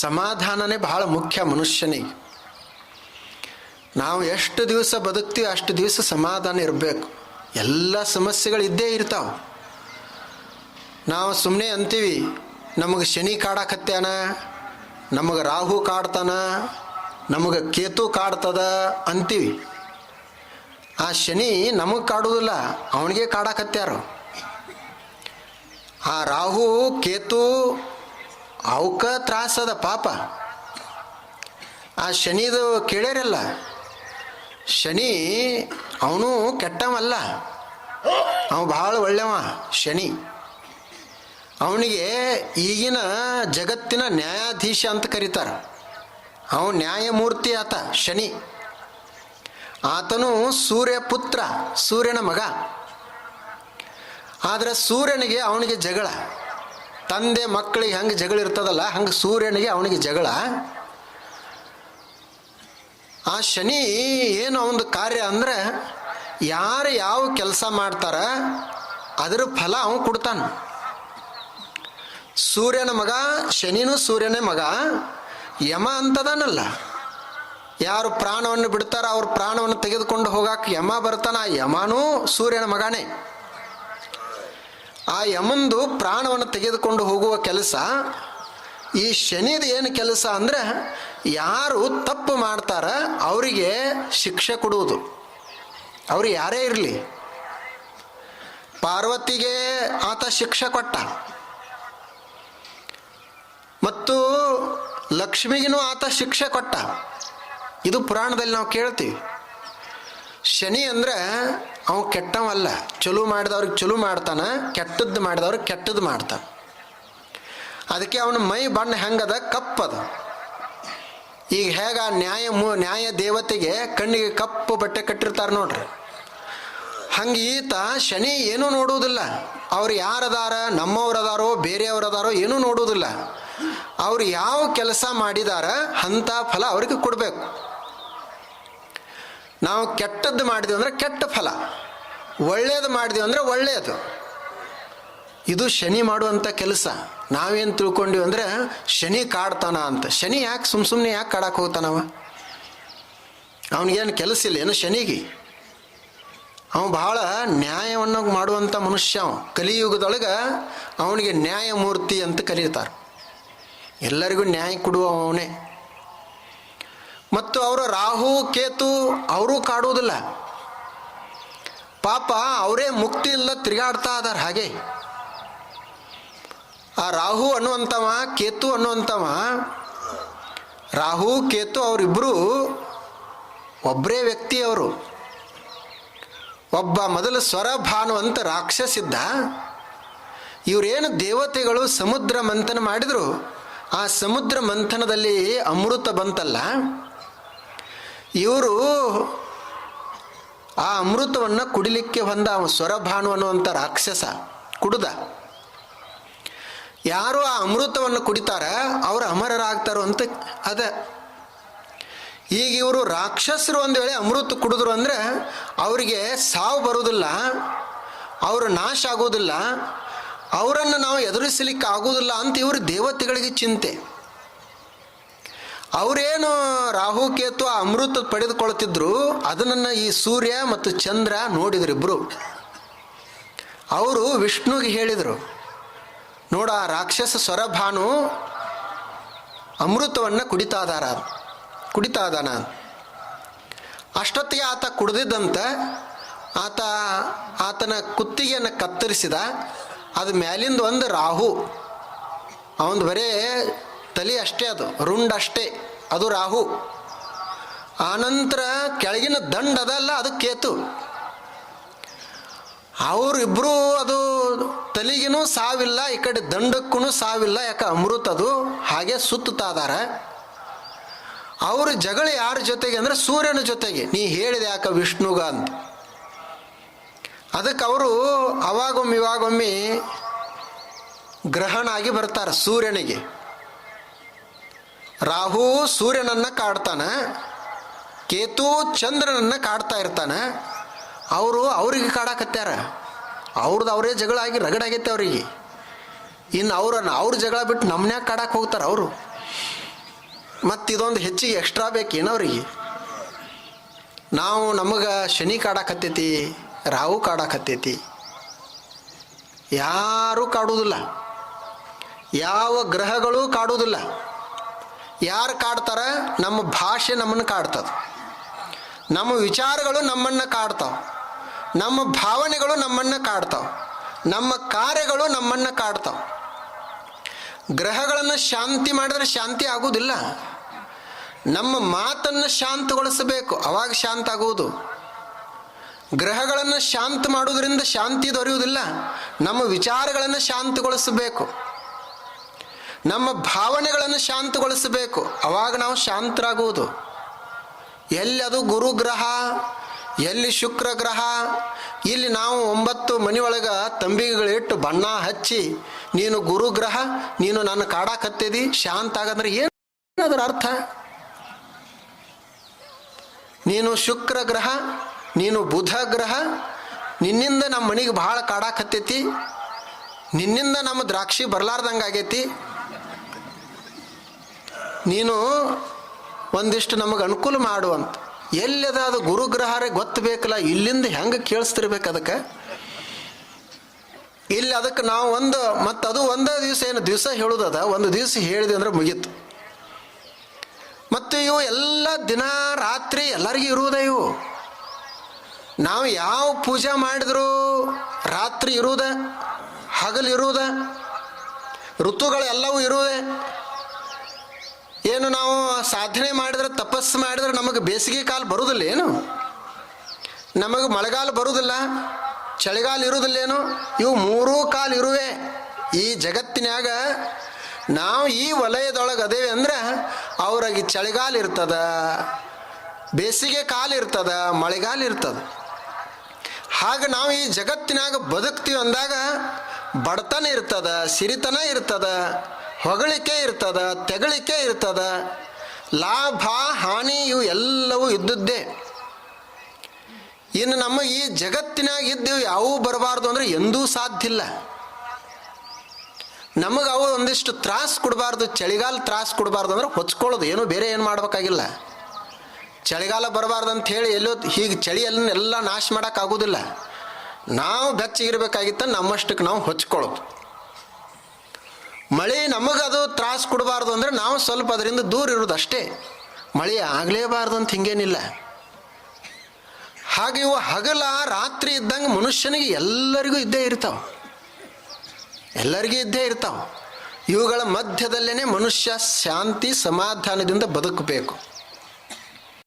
ಸಮಾಧಾನನೇ ಬಹಳ ಮುಖ್ಯ ಮನುಷ್ಯನಿಗೆ. ನಾವು ಎಷ್ಟು ದಿವಸ ಬದುಕ್ತೀವಿ ಅಷ್ಟು ದಿವಸ ಸಮಾಧಾನ ಇರಬೇಕು. ಎಲ್ಲ ಸಮಸ್ಯೆಗಳು ಇದ್ದೇ ಇರ್ತಾವೆ. ನಾವು ಸುಮ್ಮನೆ ಅಂತೀವಿ, ನಮಗೆ ಶನಿ ಕಾಡಾಕತ್ಯಾನ, ನಮಗೆ ರಾಹು ಕಾಡ್ತಾನ, ನಮಗೆ ಕೇತು ಕಾಡ್ತದ ಅಂತೀವಿ. ಆ ಶನಿ ನಮಗೆ ಕಾಡುವುದಿಲ್ಲ ಅವನಿಗೆ ಕಾಡಕತ್ಯಾರು. ಆ ರಾಹು, ಕೇತು ಅವಕ್ಕ ತ್ರಾಸದ ಪಾಪ. ಆ ಶನಿದು ಕೇಳ್ಯಾರಲ್ಲ. ಶನಿ ಅವನು ಕೆಟ್ಟವಲ್ಲ. ಅವ ಭಾಳ ಒಳ್ಳೆವ ಶನಿ. ಅವನಿಗೆ ಈಗಿನ ಜಗತ್ತಿನ ನ್ಯಾಯಾಧೀಶ ಅಂತ ಕರೀತಾರೆ. ಅವ ನ್ಯಾಯಮೂರ್ತಿ ಆತ ಶನಿ. ಆತನು ಸೂರ್ಯ ಪುತ್ರ ಸೂರ್ಯನ ಮಗ. ಆದರೆ ಸೂರ್ಯನಿಗೆ ಅವನಿಗೆ ಜಗಳ. ತಂದೆ ಮಕ್ಕಳಿಗೆ ಹಂಗೆ ಜಗಳ ಇರ್ತದಲ್ಲ, ಹಂಗೆ ಸೂರ್ಯನಿಗೆ ಅವನಿಗೆ ಜಗಳ. ಆ ಶನಿ ಏನು ಒಂದು ಕಾರ್ಯ ಅಂದ್ರೆ ಯಾರು ಯಾವ ಕೆಲಸ ಮಾಡ್ತಾರ, ಅದರ ಫಲ ಅವನು ಕೊಡ್ತಾನೆ. ಸೂರ್ಯನ ಮಗ ಶನಿನೂ ಸೂರ್ಯನೇ ಮಗ, ಯಮ ಅಂತದಾನಲ್ಲ. ಯಾರು ಪ್ರಾಣವನ್ನು ಬಿಡ್ತಾರ ಅವ್ರ ಪ್ರಾಣವನ್ನು ತೆಗೆದುಕೊಂಡು ಹೋಗಾಕ ಯಮ ಬರ್ತಾನ ಯಮನೂ ಸೂರ್ಯನ ಮಗನೇ. ಆ ಯಮಂದು ಪ್ರಾಣವನ್ನು ತೆಗೆದುಕೊಂಡು ಹೋಗುವ ಕೆಲಸ, ಈ ಶನಿದ ಏನು ಕೆಲಸ ಅಂದ್ರೆ ಯಾರು ತಪ್ಪು ಮಾಡ್ತಾರ ಅವರಿಗೆ ಶಿಕ್ಷೆ ಕೊಡುವುದು. ಅವರು ಯಾರೇ ಇರಲಿ. ಪಾರ್ವತಿಗೆ ಆತ ಶಿಕ್ಷೆ ಕೊಟ್ಟ. ಮತ್ತು ಲಕ್ಷ್ಮಿಗಿನೂ ಆತ ಶಿಕ್ಷೆ ಕೊಟ್ಟ. ಇದು ಪುರಾಣದಲ್ಲಿ ನಾವು ಕೇಳ್ತೀವಿ. ಶನಿ ಅಂದ್ರೆ ಅವ ಕೆಟ್ಟವಲ್ಲ. ಚಲೋ ಮಾಡಿದವ್ರಿಗೆ ಚಲೋ ಮಾಡ್ತಾನ, ಕೆಟ್ಟದ್ದು ಮಾಡಿದವ್ರಿಗೆ ಕೆಟ್ಟದ್ದು ಮಾಡ್ತಾನ. ಅದಕ್ಕೆ ಅವನ ಮೈ ಬಣ್ಣ ಹೆಂಗದ? ಕಪ್ಪದ. ಈಗ ಹೇಗ ನ್ಯಾಯ ಮು, ನ್ಯಾಯ ದೇವತೆಗೆ ಕಣ್ಣಿಗೆ ಕಪ್ಪು ಬಟ್ಟೆ ಕಟ್ಟಿರ್ತಾರೆ ನೋಡ್ರಿ. ಹಂಗೆ ಈತ ಶನಿ ಏನೂ ನೋಡುವುದಿಲ್ಲ. ಅವ್ರು ಯಾರದಾರ, ನಮ್ಮವ್ರದಾರೋ, ಬೇರೆಯವ್ರದಾರೋ ಏನೂ ನೋಡುವುದಿಲ್ಲ. ಅವ್ರು ಯಾವ ಕೆಲಸ ಮಾಡಿದಾರ, ಅಂಥ ಫಲ ಅವ್ರಿಗೆ ಕೊಡಬೇಕು. ನಾವು ಕೆಟ್ಟದ್ದು ಮಾಡಿದ್ವಿ ಅಂದರೆ ಕೆಟ್ಟ ಫಲ. ಒಳ್ಳೇದು ಮಾಡಿದೆವು ಅಂದರೆ ಒಳ್ಳೆಯದು ಇದು ಶನಿ ಮಾಡುವಂಥ ಕೆಲಸ. ನಾವೇನು ತಿಳ್ಕೊಂಡಿವಿ ಅಂದರೆ ಶನಿ ಕಾಡ್ತಾನ ಅಂತ. ಶನಿ ಯಾಕೆ ಸುಮ್ಮ ಸುಮ್ಮನೆ ಯಾಕೆ ಕಾಡಕ್ಕೆ ಹೋಗ್ತಾನವ ಅವನಿಗೇನು ಕೆಲಸ ಇಲ್ಲ, ಏನು ಶನಿಗೆ? ಅವನು ಬಹಳ ನ್ಯಾಯವನ್ನು ಮಾಡುವಂಥ ಮನುಷ್ಯ ಅವ. ಕಲಿಯುಗದೊಳಗೆ ಅವನಿಗೆ ನ್ಯಾಯಮೂರ್ತಿ ಅಂತ ಕರೀತಾರೆ. ಎಲ್ಲರಿಗೂ ನ್ಯಾಯ ಕೊಡುವ ಅವನೇ ಮತ್ತು ಅವರ ರಾಹು, ಕೇತು ಅವರೂ ಕಾಡುವುದಿಲ್ಲ. ಪಾಪ ಅವರೇ ಮುಕ್ತಿ ಇಲ್ಲ ತಿರುಗಾಡ್ತಾ ಇದ್ದಾರೆ ಹಾಗೆ. ಆ ರಾಹು ಅನ್ನುವಂಥವ, ಕೇತು ಅನ್ನುವಂಥವ, ರಾಹು, ಕೇತು ಅವರಿಬ್ಬರು ಒಬ್ಬರೇ ವ್ಯಕ್ತಿ ಅವರು. ಒಬ್ಬ ಮೊದಲು ಸ್ವರ ಅಂತ ರಾಕ್ಷಸಿದ್ದ. ಇವರೇನು ದೇವತೆಗಳು ಸಮುದ್ರ ಮಂಥನ ಮಾಡಿದ್ರು? ಆ ಸಮುದ್ರ ಮಂಥನದಲ್ಲಿ ಅಮೃತ ಬಂತಲ್ಲ? ಇವರು ಆ ಅಮೃತವನ್ನು ಕುಡಿಲಿಕ್ಕೆ ಹೊಂದ ಸ್ವರಭಾನು ಅನ್ನುವಂಥ ರಾಕ್ಷಸ, ಕುಡಿದ. ಯಾರು ಆ ಅಮೃತವನ್ನು ಕುಡಿತಾರ, ಅವರು ಅಮರರಾಗ್ತಾರೋ ಅಂತ ಅದ. ಈಗ ಇವರು ರಾಕ್ಷಸರು ಒಂದು ವೇಳೆ ಅಮೃತ ಕುಡಿದ್ರು ಅಂದರೆ ಅವರಿಗೆ ಸಾವು ಬರುವುದಿಲ್ಲ ಅವರು ನಾಶ ಆಗೋದಿಲ್ಲ, ಅವರನ್ನು ನಾವು ಎದುರಿಸಲಿಕ್ಕೆ ಆಗೋದಿಲ್ಲ ಅಂತ ಇವರು ದೇವತೆಗಳಿಗೆ ಚಿಂತೆ. ಅವರೇನು ರಾಹು, ಕೇತು ಆ ಅಮೃತ ಪಡೆದುಕೊಳ್ತಿದ್ರು, ಅದನ್ನ ಈ ಸೂರ್ಯ ಮತ್ತು ಚಂದ್ರ ನೋಡಿದ್ರು ಇಬ್ರು. ಅವರು ವಿಷ್ಣುಗೆ ಹೇಳಿದರು, ನೋಡ ಆ ರಾಕ್ಷಸ ಸ್ವರಭಾನು ಅಮೃತವನ್ನು ಕುಡಿತಾದಾರ, ಕುಡಿತಾದಾನ. ಅಷ್ಟೊತ್ತಿಗೆ ಆತ ಕುಡ್ದಿದ್ದಂತ, ಆತ, ಆತನ ಕುತ್ತಿಗೆಯನ್ನು ಕತ್ತರಿಸಿದ, ಅದು ಮ್ಯಾಲಿಂದ ಒಂದು ರಾಹು, ಅವಂದು ಬರೇ ತಲೆ ಅಷ್ಟೇ ಅದು, ರುಂಡ್ ಅಷ್ಟೇ. ಅದು ರಾಹು. ಆನಂತರ ಕೆಳಗಿನ ದಂಡ ಅದಲ್ಲ, ಅದು ಕೇತು. ಅವರಿಬ್ಬರು ಅದು ತಲೆಗಿನೂ ಸಾವಿಲ್ಲ, ಈ ಕಡೆ ದಂಡಕ್ಕೂ ಸಾವಿಲ್ಲ, ಯಾಕೆ ಅಮೃತ ಅದು? ಹಾಗೆ ಸುತ್ತಾದಾರ ಅವ್ರ ಜಗಳ ಯಾರ ಜೊತೆಗೆ ಅಂದ್ರೆ ಸೂರ್ಯನ ಜೊತೆಗೆ. ನೀ ಹೇಳಿದೆ ಯಾಕ ವಿಷ್ಣುಗ ಅಂತ. ಅದಕ್ಕೆ ಅವರು ಅವಾಗೊಮ್ಮೆ ಇವಾಗೊಮ್ಮೆ ಗ್ರಹಣ ಆಗಿ ಬರ್ತಾರೆ ಸೂರ್ಯನಿಗೆ. ರಾಹು ಸೂರ್ಯನನ್ನ ಕಾಡ್ತಾನ, ಕೇತು ಚಂದ್ರನನ್ನ ಕಾಡ್ತಾ ಇರ್ತಾನ, ಅವರು ಅವ್ರಿಗೆ ಕಾಡಾಕತ್ಯಾರ. ಅವ್ರದ್ದು ಅವರೇ ಜಗಳ ಆಗಿ ರಗಡಾಗೈತೆ ಅವ್ರಿಗೆ. ಇನ್ನು ಅವ್ರನ್ನ ಅವ್ರ ಜಗಳ ಬಿಟ್ಟು ನಮ್ಮನ್ಯಾಗ ಕಾಡಕ್ಕೆ ಹೋಗ್ತಾರೆ ಅವರು. ಮತ್ತು ಇದೊಂದು ಹೆಚ್ಚಿಗೆ ಎಕ್ಸ್ಟ್ರಾ ಬೇಕೇನವ್ರಿಗೆ ನಾವು ನಮಗೆ ಶನಿ ಕಾಡಾಕತ್ತೈತಿ, ರಾಹು ಕಾಡಾಕತ್ತೈತಿ. ಯಾರೂ ಕಾಡುವುದಿಲ್ಲ ಯಾವ ಗ್ರಹಗಳು ಕಾಡುವುದಿಲ್ಲ ಯಾರು ಕಾಡ್ತಾರ? ನಮ್ಮ ಭಾಷೆ ನಮ್ಮನ್ನು ಕಾಡ್ತದೆ. ನಮ್ಮ ವಿಚಾರಗಳು ನಮ್ಮನ್ನು ಕಾಡ್ತಾವೆ. ನಮ್ಮ ಭಾವನೆಗಳು ನಮ್ಮನ್ನು ಕಾಡ್ತಾವೆ. ನಮ್ಮ ಕಾರ್ಯಗಳು ನಮ್ಮನ್ನು ಕಾಡ್ತಾವೆ. ಗ್ರಹಗಳನ್ನು ಶಾಂತಿ ಮಾಡಿದ್ರೆ ಶಾಂತಿ ಆಗುವುದಿಲ್ಲ ನಮ್ಮ ಮಾತನ್ನು ಶಾಂತಗೊಳಿಸಬೇಕು. ಅವಾಗ ಶಾಂತ ಆಗುವುದು. ಗ್ರಹಗಳನ್ನು ಶಾಂತ ಮಾಡುವುದರಿಂದ ಶಾಂತಿ ದೊರೆಯುವುದಿಲ್ಲ. ನಮ್ಮ ವಿಚಾರಗಳನ್ನು ಶಾಂತಗೊಳಿಸಬೇಕು. ನಮ್ಮ ಭಾವನೆಗಳನ್ನು ಶಾಂತಗೊಳಿಸಬೇಕು. ಅವಾಗ ನಾವು ಶಾಂತರಾಗುವುದು. ಎಲ್ಲಿ ಅದು ಗುರುಗ್ರಹ, ಎಲ್ಲಿ ಶುಕ್ರ ಗ್ರಹ ಇಲ್ಲಿ ನಾವು ಒಂಬತ್ತು ಮನೆಯೊಳಗೆ ತಂಬಿಗೆಗಳಿಟ್ಟು ಬಣ್ಣ ಹಚ್ಚಿ, ನೀನು ಗುರುಗ್ರಹ, ನೀನು ನನ್ನ ಕಾಡಾಕತ್ತಿದಿ ಶಾಂತ ಆಗಂದ್ರೆ ಏನು ಅದರ ಅರ್ಥ? ನೀನು ಶುಕ್ರ ಗ್ರಹ ನೀನು ಬುಧ ಗ್ರಹ ನಿನ್ನಿಂದ ನಮ್ಮ ಮನೆಗೆ ಭಾಳ ಕಾಡಾಕತ್ತೈತಿ ನಿನ್ನಿಂದ ನಮ್ಮ ದ್ರಾಕ್ಷಿ ಬರ್ಲಾರ್ದಂಗೆ ಆಗೈತಿ ನೀನು ಒಂದಿಷ್ಟು ನಮಗೆ ಅನುಕೂಲ ಮಾಡುವಂತ ಎಲ್ಲದ ಅದು ಗುರುಗ್ರಹಾರೇ ಗೊತ್ತು ಬೇಕಲ್ಲ ಇಲ್ಲಿಂದ ಹೆಂಗೆ ಕೇಳಿಸ್ತಿರ್ಬೇಕು ಅದಕ್ಕೆ? ಇಲ್ಲಿ ಅದಕ್ಕೆ ನಾವು ಒಂದು, ಮತ್ತು ಅದು ಒಂದೇ ದಿವಸ ಏನು ದಿವಸ ಹೇಳೋದದ, ಒಂದು ದಿವಸ ಹೇಳಿದೆ ಅಂದ್ರೆ ಮುಗೀತು. ಮತ್ತು ಇವು ಎಲ್ಲ ದಿನ ರಾತ್ರಿ ಎಲ್ಲರಿಗೂ ಇರುವುದೇ ಇವು. ನಾವು ಯಾವ ಪೂಜೆ ಮಾಡಿದ್ರು ರಾತ್ರಿ ಇರುವುದ ಹಗಲು ಇರುವುದ ಋತುಗಳೆಲ್ಲವೂ ಇರುವುದೇ ಏನು ನಾವು ಸಾಧನೆ ಮಾಡಿದ್ರೆ, ತಪಸ್ಸು ಮಾಡಿದ್ರೆ ನಮಗೆ ಬೇಸಿಗೆ ಕಾಲ ಬರುವುದಿಲ್ಲ ಏನು? ನಮಗೆ ಮಳೆಗಾಲ ಬರುವುದಿಲ್ಲ ಚಳಿಗಾಲ ಇರುವುದಿಲ್ಲೇನು ಇವು ಮೂರೂ ಕಾಲ ಇರುವೆ. ಈ ಜಗತ್ತಿನಾಗ ನಾವು ಈ ವಲಯದೊಳಗೆ ಅದೇವೆ ಅಂದ್ರೆ, ಅವ್ರಿಗೆ ಚಳಿಗಾಲ ಇರ್ತದ, ಬೇಸಿಗೆ ಕಾಲ ಇರ್ತದ, ಮಳೆಗಾಲ ಇರ್ತದ. ಹಾಗೆ ನಾವು ಈ ಜಗತ್ತಿನಾಗ ಬದುಕ್ತೀವಿ ಅಂದಾಗ ಬಡತನ ಇರ್ತದ, ಸಿರಿತನ ಇರ್ತದ ಹೊಗಳಿಕೆ ಇರ್ತದ, ತೆಗಳಿಕೆ ಇರ್ತದ, ಲಾಭ, ಹಾನಿ ಇವು ಎಲ್ಲವೂ ಇದ್ದದ್ದೇ. ಇನ್ನು ನಮ್ಮ ಈ ಜಗತ್ತಿನಾಗ ಇದ್ದು ಯಾವು ಬರಬಾರ್ದು ಅಂದ್ರೆ ಎಂದೂ ಸಾಧ್ಯ ಇಲ್ಲ. ನಮಗೆ ಅವು ಒಂದಿಷ್ಟು ತ್ರಾಸು ಕೊಡಬಾರ್ದು, ಚಳಿಗಾಲ ತ್ರಾಸು ಕೊಡಬಾರ್ದು ಅಂದ್ರೆ ಹೊಚ್ಕೊಳ್ಳೋದು, ಏನು ಬೇರೆ ಏನು ಮಾಡ್ಬೇಕಾಗಿಲ್ಲ. ಚಳಿಗಾಲ ಬರಬಾರ್ದು ಅಂತ ಹೇಳಿ ಎಲ್ಲೋ ಹೀಗೆ ಚಳಿಯಲ್ಲನ್ನೆಲ್ಲ ನಾಶ ಮಾಡೋಕ್ಕಾಗೋದಿಲ್ಲ ನಾವು ಬೆಚ್ಚಗಿರ್ಬೇಕಾಗಿತ್ತ ನಮ್ಮಷ್ಟಕ್ಕೆ ನಾವು ಹೊಚ್ಕೊಳ್ಳೋದು. ಮಳೆ ನಮಗದು ತ್ರಾಸ ಕೊಡಬಾರ್ದು ಅಂದರೆ ನಾವು ಸ್ವಲ್ಪ ಅದರಿಂದ ದೂರ ಇರೋದು ಅಷ್ಟೇ. ಮಳೆ ಆಗಲೇಬಾರ್ದು ಅಂತ ಹಿಂಗೇನಿಲ್ಲ. ಹಾಗೆ ಇವು ಹಗಲ ರಾತ್ರಿ ಇದ್ದಂಗೆ ಮನುಷ್ಯನಿಗೆ ಎಲ್ಲರಿಗೂ ಇದ್ದೇ ಇರ್ತಾವೆ. ಎಲ್ಲರಿಗೂ ಇದ್ದೇ ಇರ್ತಾವೆ. ಇವುಗಳ ಮಧ್ಯದಲ್ಲೇ ಮನುಷ್ಯ ಶಾಂತಿ ಸಮಾಧಾನದಿಂದ ಬದುಕಬೇಕು.